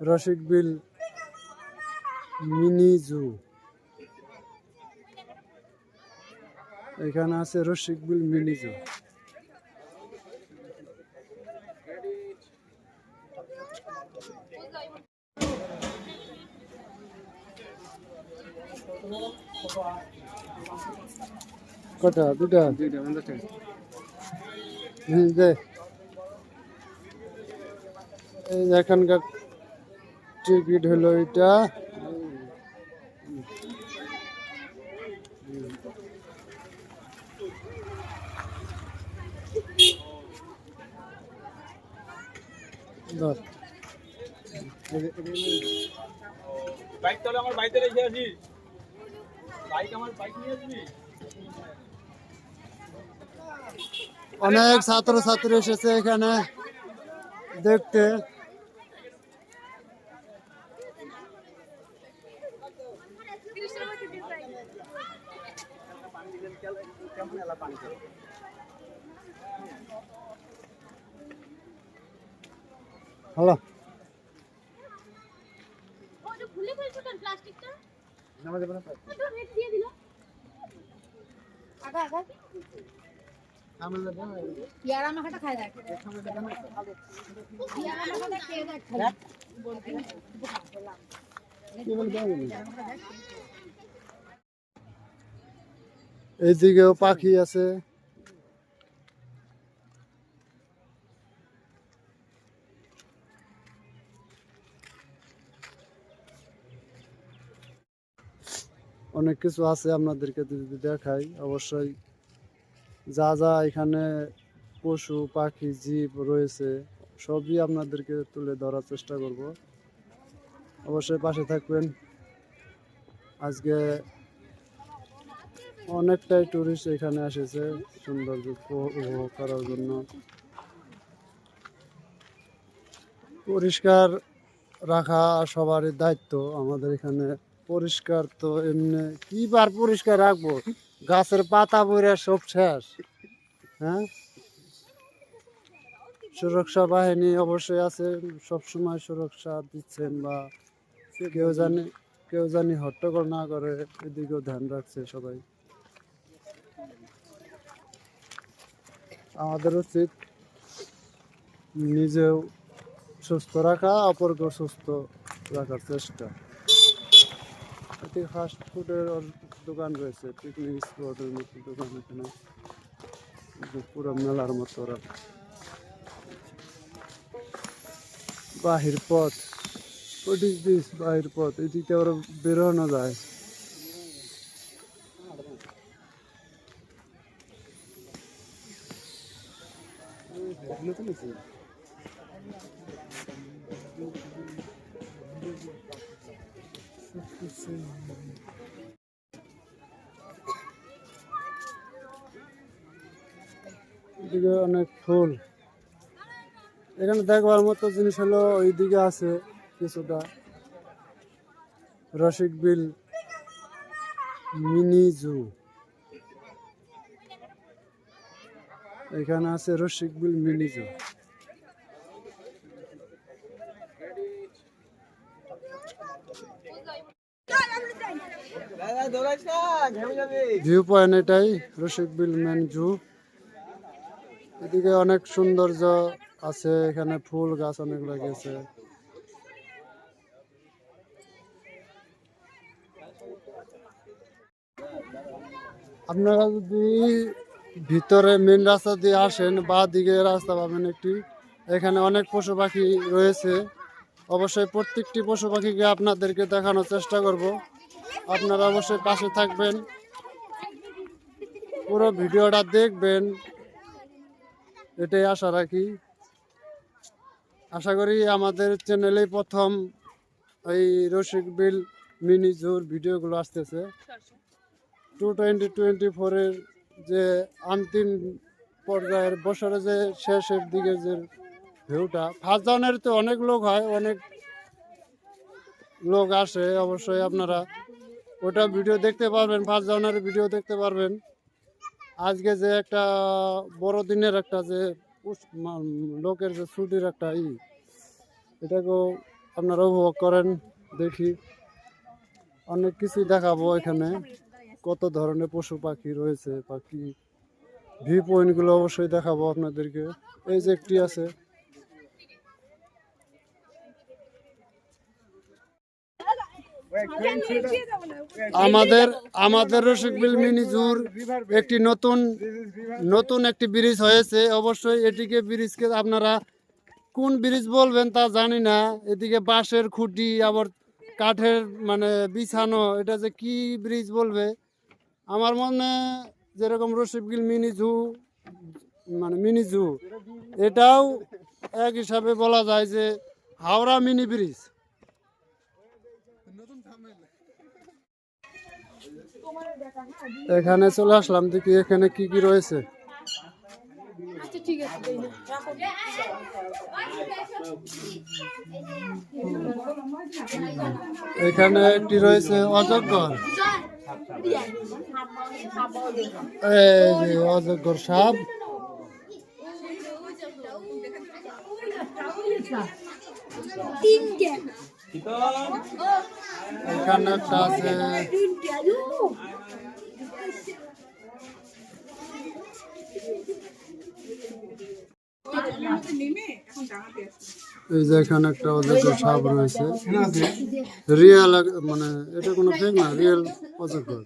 রসিক বিল mini zoo. এখানে আছে রসিক বিল মিনি জু। কটা? দুটা? এই এখানকার টিকিট হলো এটা। ধর। বাইক তাহলে আমার বাড়িতে রেখে আসি। বাইক আমার বাইক নিয়ে আসবি? অনেক ছাত্র ছাত্রী এসেছে এখানে দেখতে হ্যালো ওটা খুলে ফেলছো কেন প্লাস্টিকটা ওটা রেখে দিয়ে দিল আগা আগা পেয়ারা মাখাটা খাই দেখ পেয়ারা মাখাটা খেয়ে দেখ খালি। এইদিকেও পাখি আছে। অনেক কিছু আছে আপনাদেরকে যদি দেখাই অবশ্যই যা যা এখানে পশু, পাখি, জীব রয়েছে, সবই আপনাদেরকে তুলে ধরার চেষ্টা করব। অবশ্যই পাশে থাকবেন। আজকে অনেকটাই টুরিস্ট এখানে এসেছে, সৌন্দর্য উপ- উপভোগ করার জন্য। পরিষ্কার রাখা সবারই দায়িত্ব আমাদের এখানে। পরিষ্কার তো এমনি, কি বার পরিষ্কার রাখব? গাছের পাতা পরে সব শেষ হ্যাঁ? সুরক্ষা বাহিনী অবশ্যই আছে, সবসময় সুরক্ষা দিচ্ছেন বা কেউ জানি কেউ জানি হট্টগোল না করে, এদিকেও ধ্যান রাখছে সবাই। আমাদের উচিত নিজেও সুস্থ রাখা, অপরকেও সুস্থ রাখার চেষ্টা। এটি ফাস্ট ফুডের দোকান রয়েছে পিকনিক স্পটের মতো দোকান এখানে। পুরো মেলার মতো বাহির পথ। হোয়াট ইজ দিস বাহির পথ? এদিকে আবার বেরোনো যায়। দেখবার মতো জিনিস হলো ওইদিকে আছে কিছুটা। রসিক বিল মিনি জু। এখানে আছে রসিক বিল মিনি জু। পয়েন্ট এটাই, রসিক বিল মেন জু। এদিকে অনেক সৌন্দর্য। আছে, এখানে ফুল গাছ অনেক লাগিয়েছে আপনারা যদি ভিতরে মেন রাস্তা দিয়ে আসেন, বা দিকে রাস্তা পাবেন একটি। এখানে অনেক পশু পাখি রয়েছে। অবশ্যই প্রত্যেকটি পশু পাখিকে আপনাদেরকে দেখানোর চেষ্টা করব। আপনারা অবশ্যই পাশে থাকবেন। পুরো ভিডিওটা দেখবেন। এটাই আশা রাখি। আশা করি আমাদের চ্যানেলেই প্রথম এই রসিক বিল মিনি জুর ভিডিওগুলো আসতেছে। টু টোয়েন্টি টোয়েন্টি ফোরের যে আন্তিম পর্যায়ের বছরে যে শেষের দিকে যে ভিউটা ফার্স্ট জানুয়ারি তো অনেক লোক হয়, অনেক লোক আসে, অবশ্যই আপনারা ওটা ভিডিও দেখতে পারবেন ফার্স্ট জানুয়ারি ভিডিও দেখতে পারবেন। আজকে যে একটা বড়দিনের একটা যে লোকের যে ছুটির একটা ই, এটাকেও আপনারা উপভোগ করেন, দেখি। অনেক কিছুই দেখাবো এখানে, কত ধরনের পশু পাখি রয়েছে, পাখি ভিউ পয়েন্টগুলো অবশ্যই দেখাবো আপনাদেরকে। এই যে একটি আছে আমাদের আমাদের রসিকবিল মিনি জুর একটি নতুন নতুন একটি ব্রিজ হয়েছে। অবশ্যই এটিকে ব্রিজকে আপনারা কোন ব্রিজ বলবেন তা জানি না। এদিকে বাঁশের খুঁটি আবার কাঠের মানে বিছানো এটা যে কি ব্রিজ বলবে? আমার মনে যেরকম রসিকবিল মিনি জু মানে মিনি জু এটাও এক হিসাবে বলা যায় যে হাওড়া মিনি ব্রিজ। এখানে চলে আসলাম দেখি এখানে কি কি রয়েছে আচ্ছা ঠিক আছে এখানে একটি রয়েছে অজগর এই অজগর সাপ এখানে একটা আছে এই যে এখানে একটা অজগর সাপ রয়েছে। রিয়েল মানে এটা কোনো ফেক না রিয়েল অজগর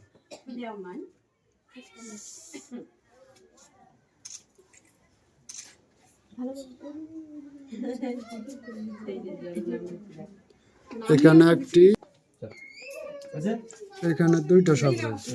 এখানে একটি, এখানে দুইটা সাপ রয়েছে।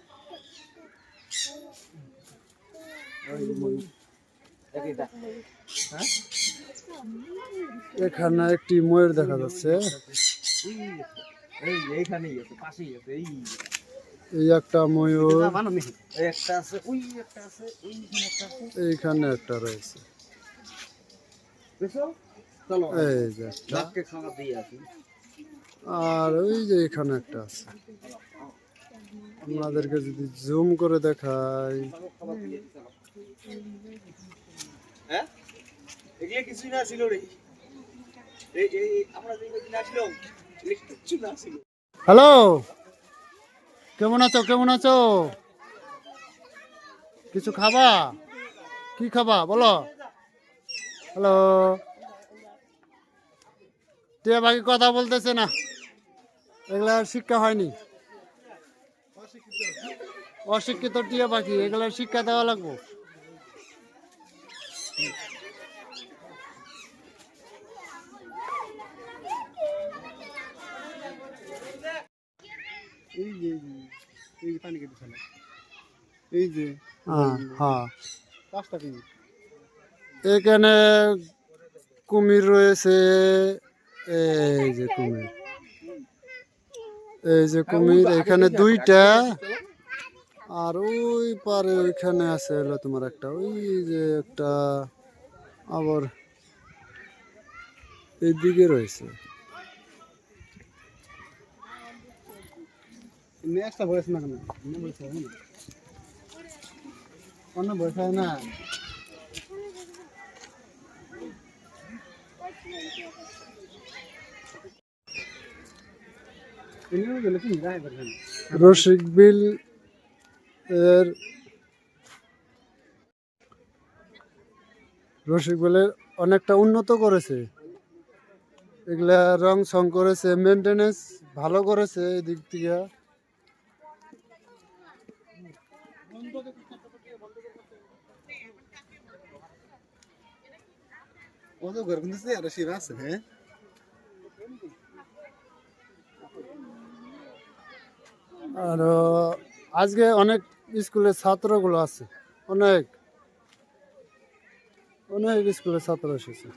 এখানে একটি ময়ূর দেখা যাচ্ছে। এই একটা ময়ূর। এইখানে একটা রয়েছে। এই যে আর ওই যে এখানে একটা আছে। আপনাদেরকে যদি জুম করে দেখাই। হ্যাঁ? হ্যালো? কেমন আছো কেমন আছো? কিছু খাবা? কি খাবা বলো। হ্যালো? টিয়া বাকি কথা বলতেছে না। এগুলা শিক্ষা হয়নি। অশিক্ষিত টিয়া পাখি এগুলো শিক্ষা দেওয়া লাগবো। এই যে এই পানি কেটে ফেলে এই যে হ্যাঁ হ্যাঁ। পাঁচটা এখানে কুমির রয়েছে এই যে কুমির। এই যে কুমির এখানে দুইটা। আর ওই পারে ওইখানে আছে হলো তোমার একটা ওই যে একটা আবার এইদিকে রয়েছে। নেক্সটটা বয়স না কেন? অন্য বয়স না। হয় গেলে কি রায় বেরখান রসিক বিল এর রসিক বিলের অনেকটা উন্নত করেছে। এগুলা রং সং করেছে মেনটেনেন্স ভালো করেছে এই দিক থেকে ও তো আর আছে হ্যাঁ? আজকে অনেক স্কুলের ছাত্রগুলো আছে। অনেক। অনেক স্কুলের ছাত্র এসেছে।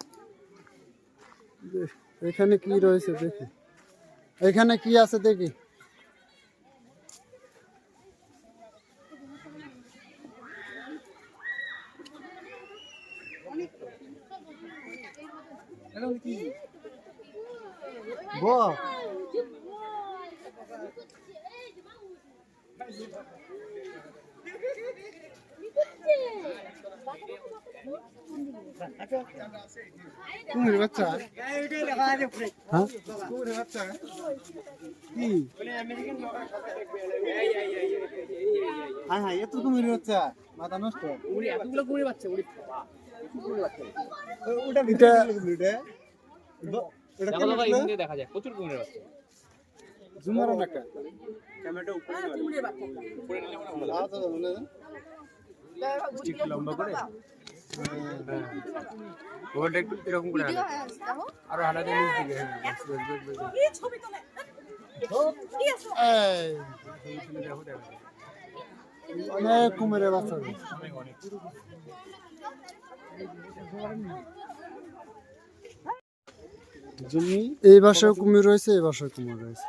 এখানে কি রয়েছে দেখি। এখানে কি আছে দেখি। বাহ কুমির বাচ্চা? হ্যাঁ? কুমির বাচ্চা কি? হ্যাঁ হ্যাঁ এত কুমির বাচ্চা। মাথা নষ্ট। এতগুলো কুমির বাচ্চা উড়ি। ওটা এটা দেখো যায় প্রচুর কুমিরের বাচ্চা। জুমার নাকা ক্যামেরাটা উপরে উপরে নিলে মনে হয়। স্টিক লম্বা করে? ওটা একটু এরকম করে নিচ দিকে হ্যাঁ। অনেক কুমিরের বাচ্চা এই বাসায় কুমির রয়েছে এই বাসায় কুমির রয়েছে।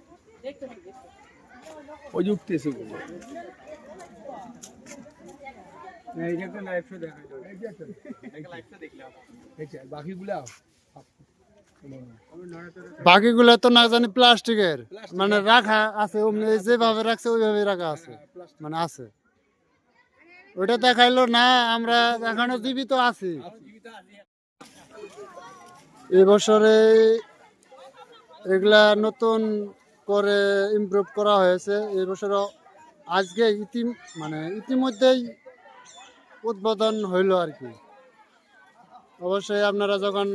ওই বাকিগুলা বাকিগুলো তো না জানি প্লাস্টিকের। মানে রাখা আছে অমনি যেভাবে রাখছে ওইভাবে রাখা আছে। মানে আছে। ওইটা দেখাইলো না আমরা এখনও জীবিত আছি। এবছরে এগুলা নতুন করে ইমপ্রুভ করা হয়েছে। এবছর আজকে ইতি মানে ইতিমধ্যেই উদ্বোধন হইল আর কি অবশ্যই আপনারা যখন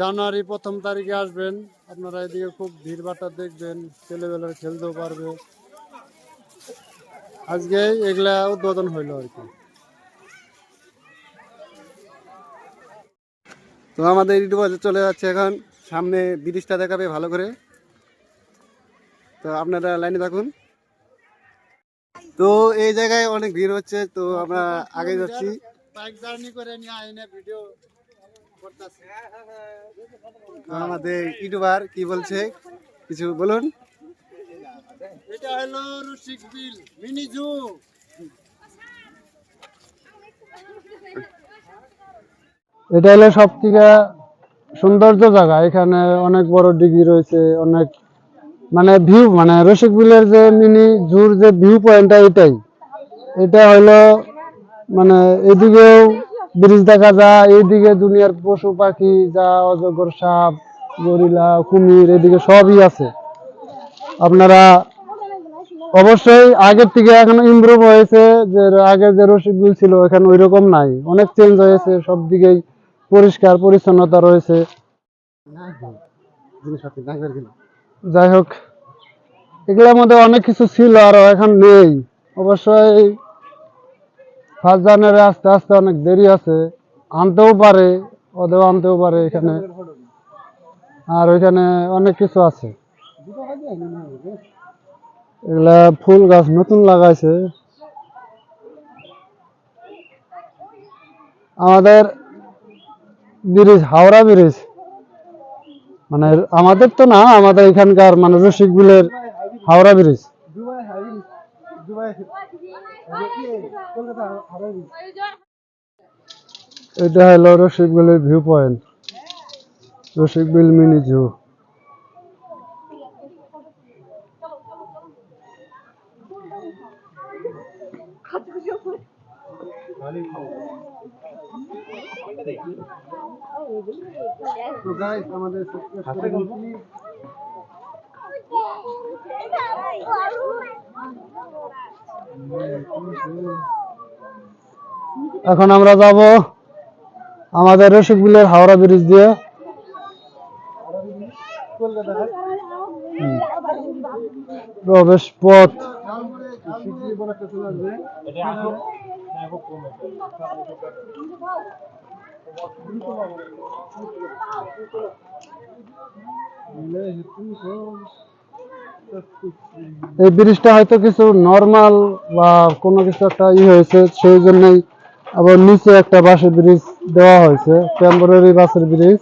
জানুয়ারি প্রথম তারিখে আসবেন, আপনারা এদিকে খুব ভিড় ভাট্টা দেখবেন, ছেলেবেলার খেলতেও পারবে। আজকে এগুলা উদ্বোধন হইল আর কি তো আমাদের ইউটিউবে চলে যাচ্ছে এখন। সামনে ব্রিজটা দেখাবে ভালো করে। তো আপনারা লাইনে থাকুন। তো এই জায়গায় অনেক ভিড় হচ্ছে তো আমরা আগে যাচ্ছি। বাইক জার্নি করে নিয়ে আইনে ভিডিও আমাদের ইউটিউবার কি বলছে কিছু বলুন। এটা হলো বিল মিনি জু। এটা হলো সব থেকে সৌন্দর্য জায়গা। এখানে অনেক বড় ডিগ্রি রয়েছে অনেক মানে ভিউ মানে রসিক বিলের যে মিনি জুর যে ভিউ পয়েন্টটা এটাই। এটা হলো মানে এদিকেও ব্রিজ দেখা যায় এইদিকে দুনিয়ার পশু পাখি যা অজগর সাপ, গরিলা, কুমির, এদিকে সবই আছে। আপনারা অবশ্যই আগের থেকে এখন ইমপ্রুভ হয়েছে যে আগে যে রসিক বিল ছিল এখন ওই রকম নাই। অনেক চেঞ্জ হয়েছে, সব দিকেই পরিষ্কার, পরিচ্ছন্নতা রয়েছে। যাই হোক এগুলোর মধ্যে অনেক কিছু ছিল আর এখন নেই। অবশ্যই ফার্স্ট জানুয়ারি আস্তে আস্তে অনেক দেরি আছে। আনতেও পারে, ওদেরও আনতেও পারে এখানে। আর ওইখানে অনেক কিছু আছে। এগুলা ফুল গাছ নতুন লাগাইছে। আমাদের ব্রিজ, হাওড়া ব্রিজ। মানে আমাদের তো না, আমাদের এখানকার মানে রসিক বিলের হাওড়া ব্রিজ। এটা হলো রসিক বিলের ভিউ পয়েন্ট। রসিক বিল মিনি জু। তো গাইস আমাদের subscribe করে দিন। এখন আমরা যাব আমাদের রসিকবিলের হাওড়া ব্রিজ দিয়ে। প্রবেশ পথ এই ব্রিজটা হয়তো কিছু নর্মাল বা কোনো কিছু একটা ই হয়েছে সেই জন্যই আবার নিচে একটা বাসের ব্রিজ দেওয়া হয়েছে টেম্পোরারি বাসের ব্রিজ।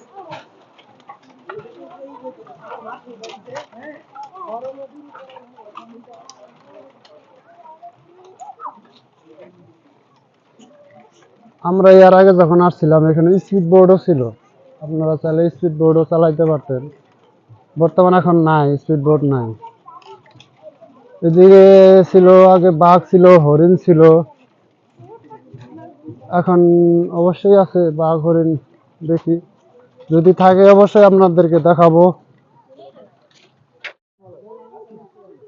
আমরা এর আগে যখন আসছিলাম, এখানে স্পিড বোর্ডও ছিল। আপনারা চাইলে স্পিড বোর্ডও চালাইতে পারতেন। বর্তমানে এখন নাই স্পিড বোর্ড নাই। এদিকে ছিল, আগে বাঘ ছিল, হরিণ ছিল। এখন অবশ্যই আছে বাঘ, হরিণ, দেখি। যদি থাকে অবশ্যই আপনাদেরকে দেখাবো।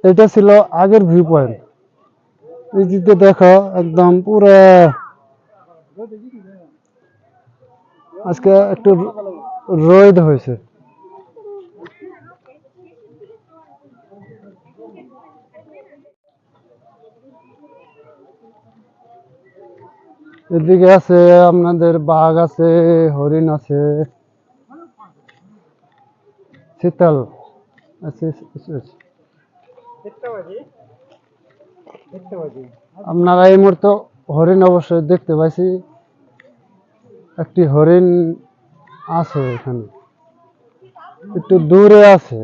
এটা ছিল আগের ভিউ পয়েন্ট এই দেখো, একদম পুরো আজকে একটু রোদ হয়েছে এদিকে আছে আপনাদের বাঘ আছে হরিণ আছে শীতল। আপনারা এই মুহূর্তে হরিণ অবশ্যই দেখতে পাইছি। একটি হরিণ আছে এখানে। একটু দূরে আছে।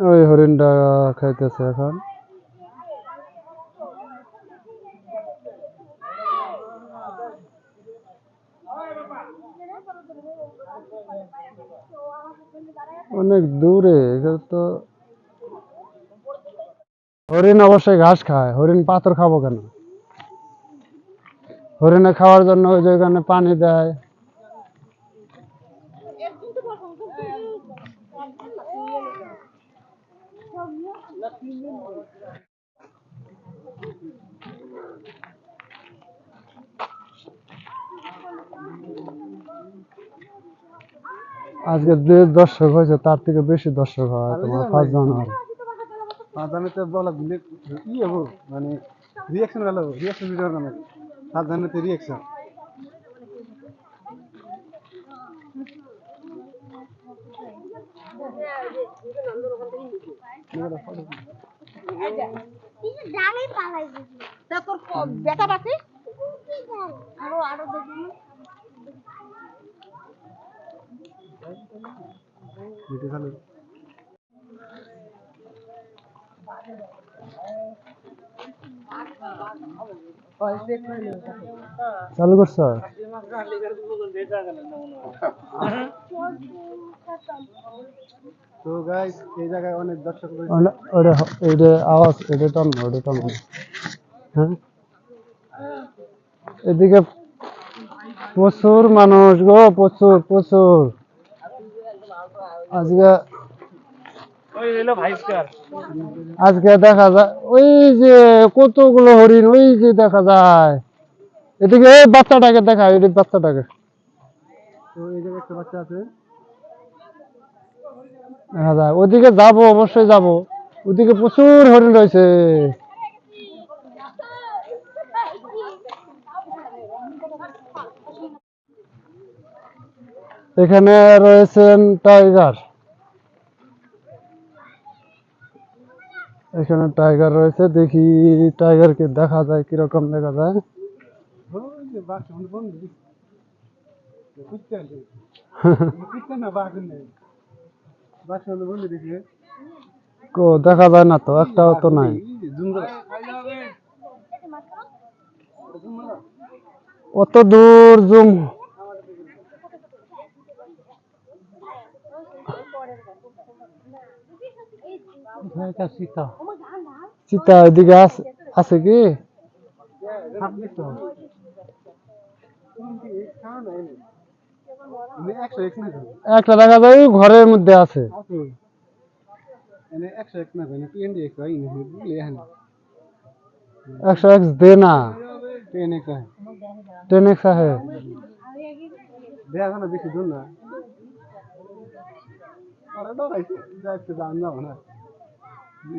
ওই হরিণটা খাইতেছে এখন। অনেক দূরে, এখানে তো হরিণ অবশ্যই ঘাস খায়। হরিণ পাথর খাব কেন? হরিণে খাওয়ার জন্য ওই যে ওখানে পানি দেয়। আজকে যে দর্শক হয়েছে তার থেকে বেশি দর্শক হয় তোমার ফার্স্ট জানুয়ারি সাধারণত বলা ভুলে ই হব মানে রিয়াকশন ভালো রিয়াকশন ভিডিওর নামে সাধারণত রিয়াকশন ভিডিও চালু করছ? তো গাইস এই জায়গায় অনেক দর্শক ওটা ওটা এটা আওয়াজ এটা টান ওটা টান হ্যাঁ? এদিকে প্রচুর মানুষ গো প্রচুর প্রচুর। আজকে আজকে দেখা যায় ওই যে কতগুলো হরিণ ওই যে দেখা যায়। এদিকে এই বাচ্চাটাকে দেখা এদিকে বাচ্চাটাকে। তো এই জায়গায় একটা বাচ্চা আছে। দেখা যায়। ওদিকে যাব অবশ্যই যাব। ওদিকে প্রচুর হরিণ রয়েছে। এখানে রয়েছেন টাইগার এখানে টাইগার রয়েছে, দেখি টাইগার টাইগারকে দেখা যায়, কীরকম দেখা যায়। কো, দেখা যায় না তো, একটাও তো নাই। অত দূর, জুম। সীতা চিতা এদিকে আছে আছে কি একশো এক না একটা দেখা যায় ওই ঘরের মধ্যে আছে মানে একশো এক না ভাই টোয়েন্টি এক হয় না বুঝলি হ্যাঁ একশো এক্স দে না টেন এক হয় টেন এক্স আছে দেখা না বেশি দূর না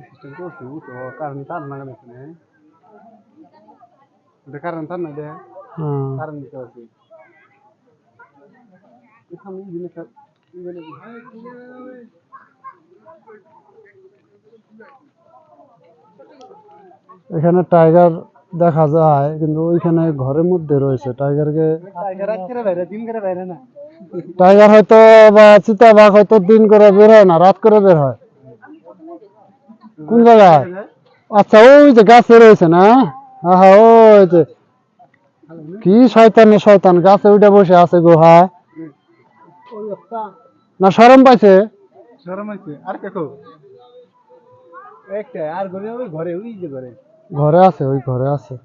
সিস্টেম করছে বুঝছ কারণ তার না গেছে ওটা কারণ তার না দেয়া কারণ দিতে পারছি এখানে জিনিসটা এখানে টাইগার দেখা যায় কিন্তু ওইখানে ঘরের মধ্যে রয়েছে টাইগারকে টাইগার হয়তো বা চিতাবাঘ হয়তো দিন করে বের হয় না রাত করে বের হয়। কোন জায়গায়? আচ্ছা ওই যে গাছে রয়েছে না? হ্যাঁ ওই যে কি শয়তানে শয়তান গাছে উঠে বসে আছে গুহায় না সরম পাইছে? শরম আর দেখো একটা আর ঘরে ওই ঘরে ওই যে ঘরে। ঘরে আছে ওই ঘরে আছে।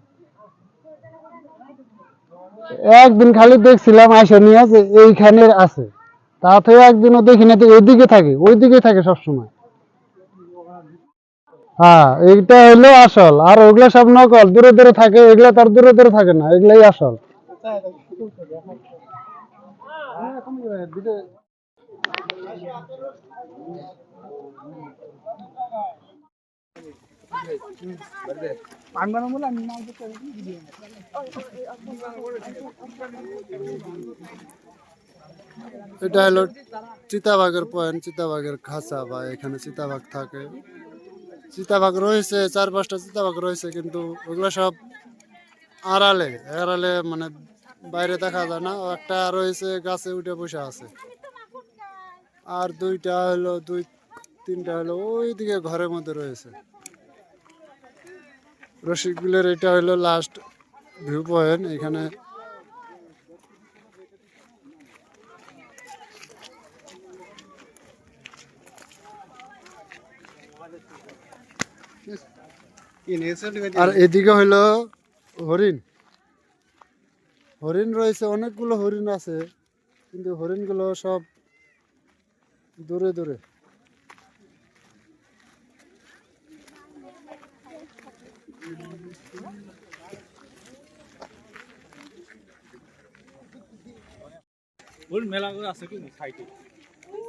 একদিন খালি দেখছিলাম আইসা নিয়ে আছে এইখানে আছে। তাতে একদিনও দেখি না তো এইদিকে থাকে ওইদিকে থাকে সবসময়। হ্যাঁ এইটা হলো আসল। আর ওগুলা সব নকল, দূরে দূরে থাকে, এগুলা তার দূরে দূরে থাকে না, এগুলাই আসল। এটা হলো চিতাবাঘের পয়েন্ট, চিতাবাঘের খাঁচা বা এখানে চিতাবাঘ থাকে। চিতাবাঘ রয়েছে, চার পাঁচটা চিতাবাঘ রয়েছে, কিন্তু ওগুলো সব আড়ালে আড়ালে মানে বাইরে দেখা যায় না। একটা রয়েছে, গাছে উঠে বসে আছে। আর দুইটা হলো, দুই, তিনটা হলো, ওইদিকে ঘরের মধ্যে রয়েছে। রসিকগুলের এটা হলো লাস্ট ভিউ পয়েন্ট এখানে আর এদিকে হইল হরিণ। হরিণ রয়েছে অনেকগুলো হরিণ আছে কিন্তু হরিণগুলো সব দূরে দূরে।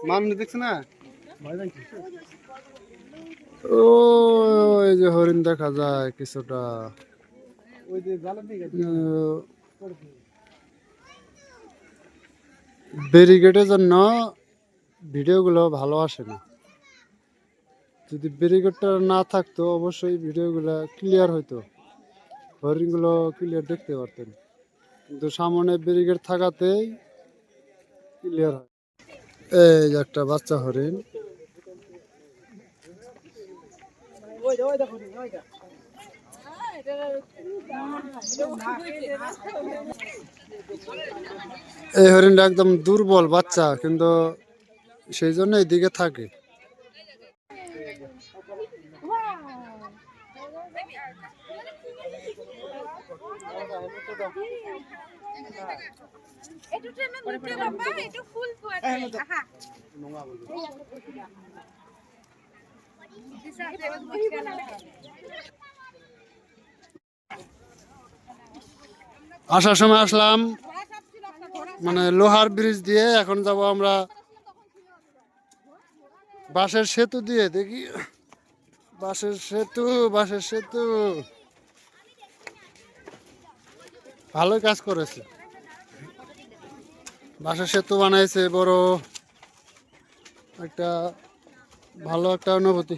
মামনি দেখছে না? ও এই যে হরিণ দেখা যায় কিছুটা। ব্যারিকেডের জন্য ভিডিওগুলো ভালো আসে না। যদি ব্যারিকেডটা না থাকতো অবশ্যই ভিডিওগুলো ক্লিয়ার হইতো। হরিণগুলো ক্লিয়ার দেখতে পারতেন। কিন্তু সামনে ব্যারিকেড থাকাতেই ক্লিয়ার হয়। এই একটা বাচ্চা হরিণ। এই হরিণটা একদম দুর্বল বাচ্চা কিন্তু সেই জন্য এইদিকে থাকে ফুল আসার সময় আসলাম। মানে লোহার ব্রিজ দিয়ে এখন যাব আমরা বাঁশের সেতু দিয়ে, দেখি। বাঁশের সেতু বাঁশের সেতু। ভালোই কাজ করেছে। বাঁশের সেতু বানাইছে বড় একটা ভালো একটা অনুভূতি।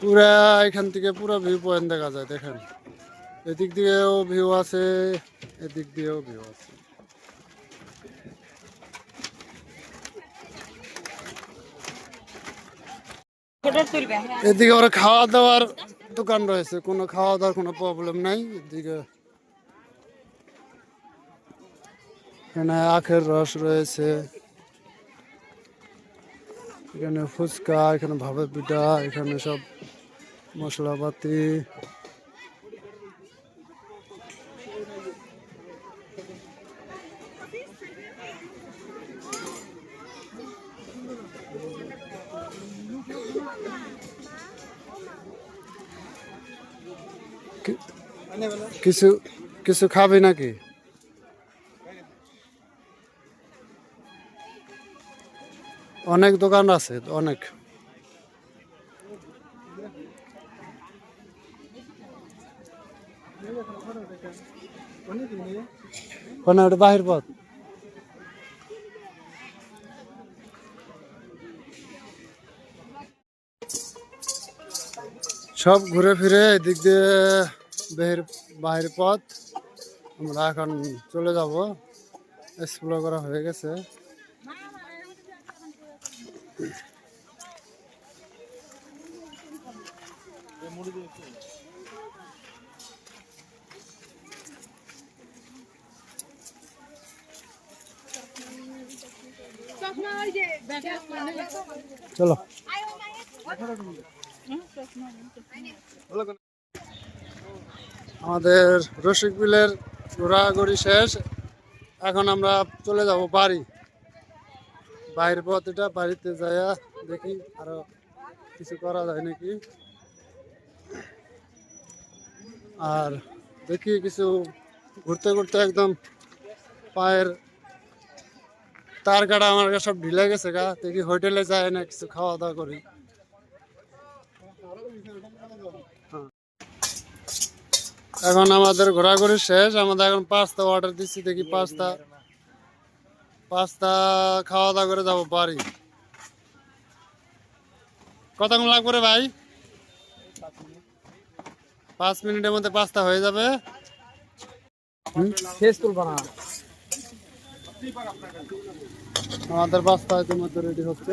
পুরা এখান থেকে পুরো ভিউ পয়েন্ট দেখা যায় দেখেন। এদিক দিয়েও ভিউ আছে এদিক দিয়েও ভিউ আছে। এদিকে ওরা খাওয়া দাওয়ার দোকান রয়েছে কোনো খাওয়া দাওয়ার কোনো প্রবলেম নাই এদিকে এখানে আখের রস রয়েছে, এখানে ফুচকা, এখানে ভাবে পিঠা, এখানে সব মশলাপাতি। কিছু কিছু খাবে নাকি? অনেক দোকান আছে, অনেক। বাহির পথ। সব ঘুরে ফিরে এদিক দিয়ে বের বাহির পথ। আমরা এখন চলে যাব। এক্সপ্লোর করা হয়ে গেছে। চলো। আমাদের রসিক বিলের ঘোরাঘুরি শেষ। এখন আমরা চলে যাব বাড়ি। বাইরের পথ এটা, বাড়িতে যাইয়া দেখি আরও কিছু করা যায় নাকি। আর দেখি কিছু ঘুরতে ঘুরতে একদম পায়ের তার কাটা আমার সব ঢিলে গেছে গা। দেখি হোটেলে যায় না, কিছু খাওয়া দাওয়া করি। এখন আমাদের ঘোরাঘুরি শেষ, আমাদের এখন পাস্তা অর্ডার দিচ্ছি দেখি পাস্তা পাস্তা খাওয়া দাওয়া করে যাব বাড়ি। কতক্ষণ লাগবে রে ভাই? পাঁচ মিনিটের মধ্যে পাস্তা হয়ে যাবে। আমাদের পাস্তা ইতিমধ্যে রেডি হচ্ছে।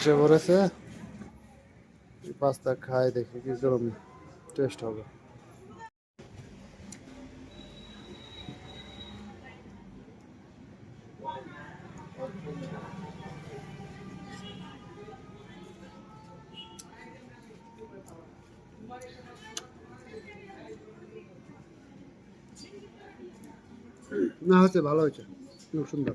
পড়েছে এই পাস্তা খাই দেখি কি রকম টেস্ট হবে। না হচ্ছে ভালো হয়েছে। খুব সুন্দর।